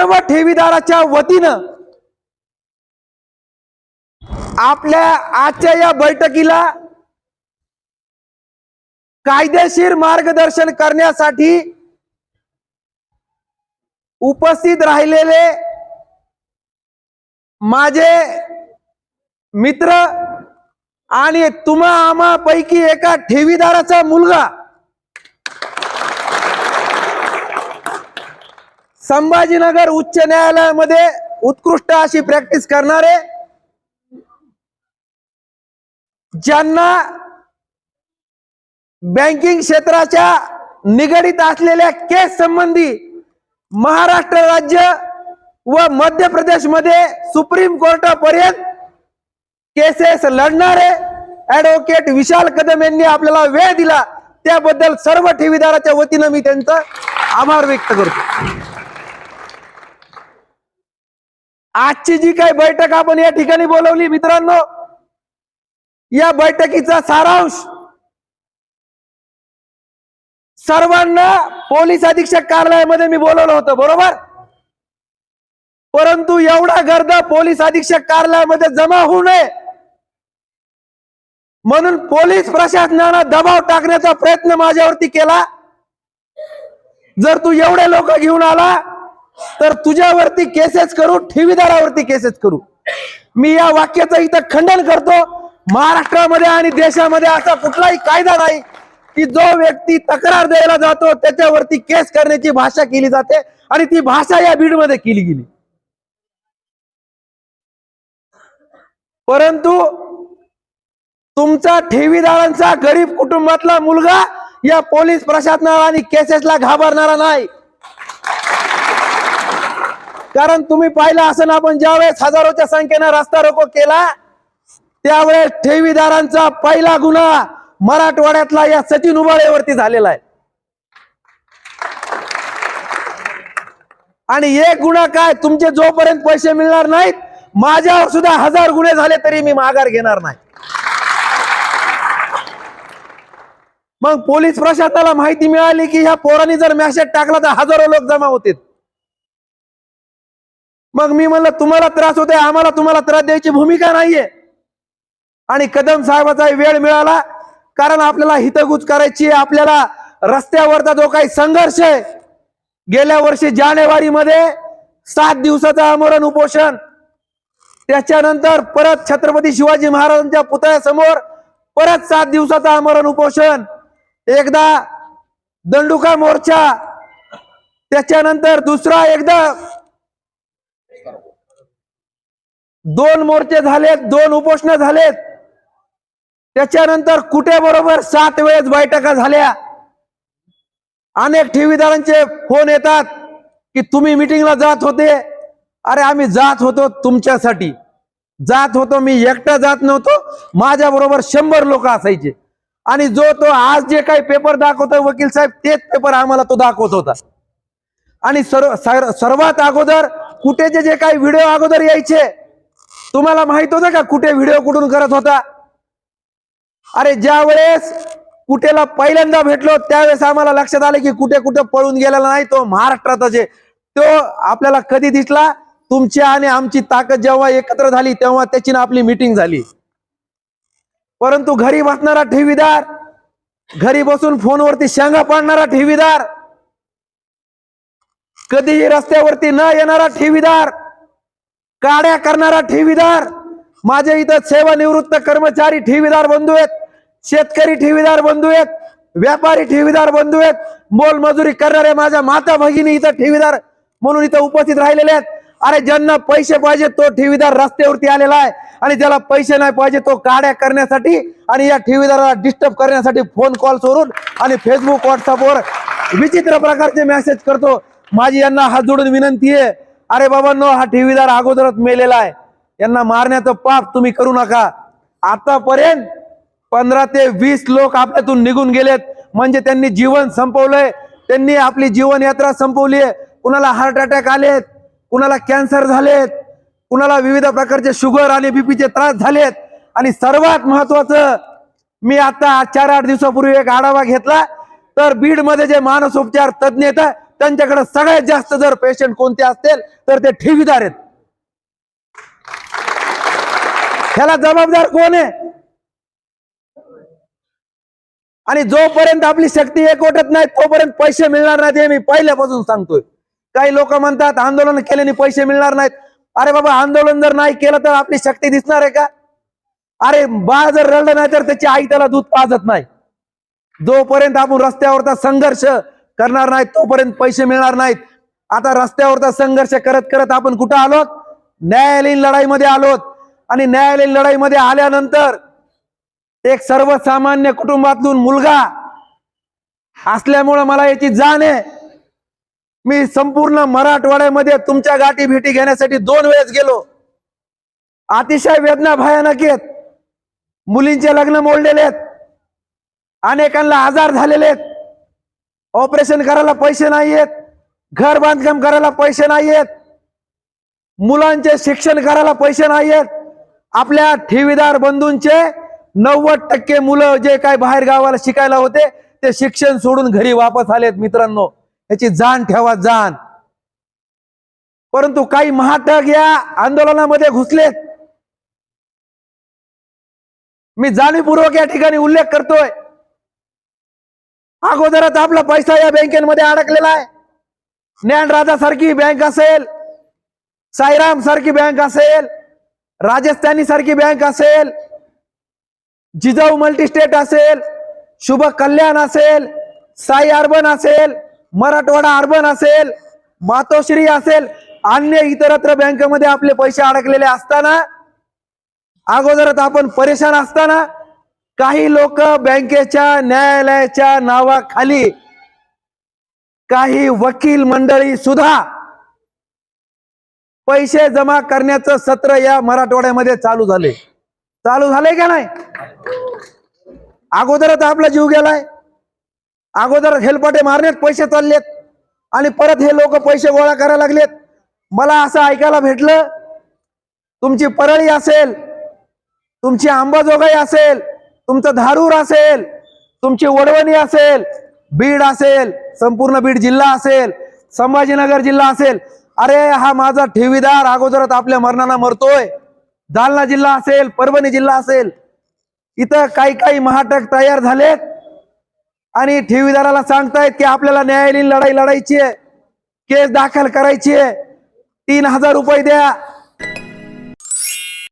सर्व ठेवीदाराच्या वतीनं आपल्या आजच्या या बैठकीला कायदेशीर मार्गदर्शन करण्यासाठी उपस्थित राहिलेले माझे मित्र आणि तुम्हा आम्हापैकी एका ठेवीदाराचा मुलगा संभाजीनगर उच्च न्यायालयामध्ये उत्कृष्ट अशी प्रॅक्टिस करणारे ज्यांना बँकिंग क्षेत्राच्या निगडीत असलेल्या केस संबंधी महाराष्ट्र राज्य व मध्य प्रदेशमध्ये सुप्रीम कोर्टापर्यंत केसेस लढणारे ऍडव्होकेट विशाल कदम यांनी आपल्याला वेळ दिला. त्याबद्दल सर्व ठेवीदाराच्या वतीनं मी त्यांचा आभार व्यक्त करतो. आजची जी काही बैठक आपण या ठिकाणी बोलवली मित्रांनो या बैठकीचा सारांश सर्वांना पोलीस अधीक्षक कार्यालयामध्ये मी बोलवलं होतं बरोबर? परंतु एवढा गर्द पोलीस अधीक्षक कार्यालयामध्ये जमा होऊ नये म्हणून पोलीस प्रशासनानं दबाव टाकण्याचा प्रयत्न माझ्यावरती केला. जर तू एवढे लोक घेऊन आला तर तुझ्यावरती केसेस करू ठेवीदारावरती केसेस करू. मी या वाक्याचं इथं खंडन करतो. महाराष्ट्रामध्ये आणि देशामध्ये असा कुठलाही कायदा नाही की जो व्यक्ती तक्रार द्यायला जातो त्याच्यावरती केस करण्याची भाषा केली जाते आणि ती भाषा या बीडमध्ये केली गेली. परंतु तुमचा ठेवीदारांचा गरीब कुटुंबातला मुलगा या पोलीस प्रशासनाला आणि केसेसला घाबरणारा नाही. कारण तुम्ही पाहिलं असं आपण ज्यावेळेस हजारोच्या संख्येनं रस्ता रोको केला त्यावेळेस ठेवीदारांचा पहिला गुन्हा मराठवाड्यातला या सचिन उबाळेवरती झालेला आहे. आणि एक गुन्हा काय तुमचे जोपर्यंत पैसे मिळणार नाहीत माझ्यावर सुद्धा हजार गुन्हे झाले तरी मी माघार घेणार नाही. मग पोलीस प्रशासनाला माहिती मिळाली की ह्या पोरांनी जर मॅसेज टाकला तर हजारो लोक जमा होतील. मग मी म्हणलं तुम्हाला त्रास होतोय आम्हाला तुम्हाला त्रास द्यायची भूमिका नाहीये. आणि कदम साहेबाचा वेळ मिळाला कारण आपल्याला हितगुज करायची आहे आपल्याला रस्त्यावरचा जो काही संघर्ष आहे गेल्या वर्षी जानेवारीमध्ये सात दिवसाचं आमरण उपोषण त्याच्यानंतर परत छत्रपती शिवाजी महाराजांच्या पुतळ्यासमोर परत सात दिवसाचं आमरण उपोषण एकदा दंडुका मोर्चा त्याच्यानंतर दुसरा एकदा दोन मोर्चे झालेत दोन उपोषण झालेत. त्याच्यानंतर कुठे बरोबर सात वेळेस बैठका झाल्या. अनेक ठेवीदारांचे फोन येतात की तुम्ही मिटिंगला जात होते. अरे आम्ही जात होतो तुमच्यासाठी. जात होतो मी एकटा जात नव्हतो. माझ्या बरोबर शंभर लोक असायचे. आणि जो तो आज जे काही पेपर दाखवतो वकील साहेब तेच पेपर आम्हाला तो दाखवत होता. आणि सर्व सर्वात अगोदर कुठेचे जे काही व्हिडिओ अगोदर यायचे तुम्हाला माहीत होतं का कुठे व्हिडिओ कुठून करत होता? अरे ज्या वेळेस कुठेला पहिल्यांदा भेटलो त्यावेळेस आम्हाला लक्षात आलं की कुठे कुठे पळून गेलेला नाही तो महाराष्ट्रातच आहे तो आपल्याला कधी दिसला? तुमची आणि आमची ताकद जेव्हा एकत्र झाली तेव्हा त्याची ना आपली मिटिंग झाली. परंतु घरी बसणारा ठेवीदार घरी बसून फोनवरती शेंगा पाडणारा ठेवीदार कधीही रस्त्यावरती न येणारा ठेवीदार काड्या करणारा ठेवीदार माझे इथं सेवानिवृत्त कर्मचारी ठेवीदार बंधू आहेत शेतकरी ठेवीदार बंधू आहेत व्यापारी ठेवीदार बंधू आहेत मोलमजुरी करणारे माझ्या माता भगिनी इथं ठेवीदार म्हणून इथं उपस्थित राहिलेले आहेत. अरे ज्यांना पैसे पाहिजे तो ठेवीदार रस्त्यावरती आलेला आहे आणि ज्याला पैसे नाही पाहिजे तो काड्या करण्यासाठी आणि या ठेवीदाराला डिस्टर्ब करण्यासाठी फोन कॉल सोडून आणि फेसबुक व्हॉट्सअपवर विचित्र प्रकारचे मेसेज करतो. माझी यांना हात जोडून विनंती आहे अरे बाबांनो हा ठेवीदार अगोदरच मेलेला आहे. यांना मारण्याचं पाप तुम्ही करू नका. आतापर्यंत पंधरा ते वीस लोक आपल्यातून निघून गेलेत. म्हणजे त्यांनी जीवन संपवलंय. त्यांनी आपली जीवनयात्रा संपवली आहे कुणाला हार्ट अटॅक आलेत कुणाला कॅन्सर झालेत कुणाला विविध प्रकारचे शुगर आणि बीपीचे त्रास झालेत. आणि सर्वात महत्वाचं मी आता चार आठ दिवसापूर्वी एक आढावा घेतला. तर बीडमध्ये जे मानसोपचार तज्ज्ञ येतात त्यांच्याकडे सगळ्यात जास्त जर पेशंट कोणते असतील तर ते ठेवीदार आहेत. ह्याला जबाबदार कोण आहे? आणि जोपर्यंत आपली शक्ती एकवटत नाही तोपर्यंत पैसे मिळणार नाहीत हे मी पहिल्यापासून सांगतोय. काही लोक म्हणतात आंदोलन केल्याने पैसे मिळणार नाहीत. अरे बाबा आंदोलन जर नाही केलं तर आपली शक्ती दिसणार आहे का? अरे बाळ जर रडलं नाही तर त्याची आई त्याला दूध पाजत नाही. जोपर्यंत आपण रस्त्यावरचा संघर्ष करणार नाहीत तोपर्यंत पैसे मिळणार नाहीत. आता रस्त्यावरचा संघर्ष करत करत आपण कुठं आलोत? न्यायालयीन लढाईमध्ये आलोत. आणि न्यायालयीन लढाईमध्ये आल्यानंतर एक सर्वसामान्य कुटुंबातून मुलगा असल्यामुळं मला याची जाण आहे. मी संपूर्ण मराठवाड्यामध्ये तुमच्या गाठी भेटी घेण्यासाठी दोन वेळेस गेलो. अतिशय वेदना भयानक आहेत. मुलींचे लग्न मोडलेले आहेत. अनेकांना आजार झालेले आहेत. ऑपरेशन करायला पैसे नाहीयेत. घर बांधकाम करायला पैसे नाहीयेत. मुलांचे शिक्षण करायला पैसे नाहीयेत. आपल्या ठेवीदार बंधूंचे नव्वद टक्के मुलं जे काय बाहेर गावाला शिकायला होते ते शिक्षण सोडून घरी वापस आलेत मित्रांनो. याची जाण ठेवा जाण. परंतु काही महाटक या आंदोलनामध्ये घुसलेत. मी जाणीवपूर्वक या ठिकाणी उल्लेख करतोय. अगोदरच आपला पैसा या बँकेमध्ये अडकलेला आहे. ज्ञानराजा सारखी बँक असेल साईराम सारखी बँक असेल राजस्थानी सारखी बँक असेल जिजाऊ मल्टीस्टेट असेल शुभ कल्याण असेल साई अर्बन असेल मराठवाडा अर्बन असेल मातोश्री असेल अन्य इतरत्र बँकेमध्ये आपले पैसे अडकलेले असताना अगोदरच आपण परेशान असताना काही लोक बँकेच्या न्यायालयाच्या नावाखाली काही वकील मंडळी सुद्धा पैसे जमा करण्याचं सत्र या मराठवाड्यामध्ये चालू झाले. चालू झाले का नाही? अगोदरच आपला जीव गेलाय. अगोदर हेलपाटे मारण्यात पैसे चाललेत आणि परत हे लोक पैसे गोळा करायला लागलेत. मला असं ऐकायला भेटलं तुमची परळी असेल तुमची अंबाजोगाई असेल तुमचं धारूर असेल तुमची वडवणी असेल बीड असेल संपूर्ण बीड जिल्हा असेल संभाजीनगर जिल्हा असेल अरे हा माझा ठेवीदार अगोदरच आपल्या मरणाला मरतोय. जालना जिल्हा असेल परभणी जिल्हा असेल इथं काही काही महाटक तयार झालेत. आणि ठेवीदाराला सांगतायत की आपल्याला न्यायालयीन लढाई लढायची आहे. केस दाखल करायची आहे. तीन हजार रुपये द्या.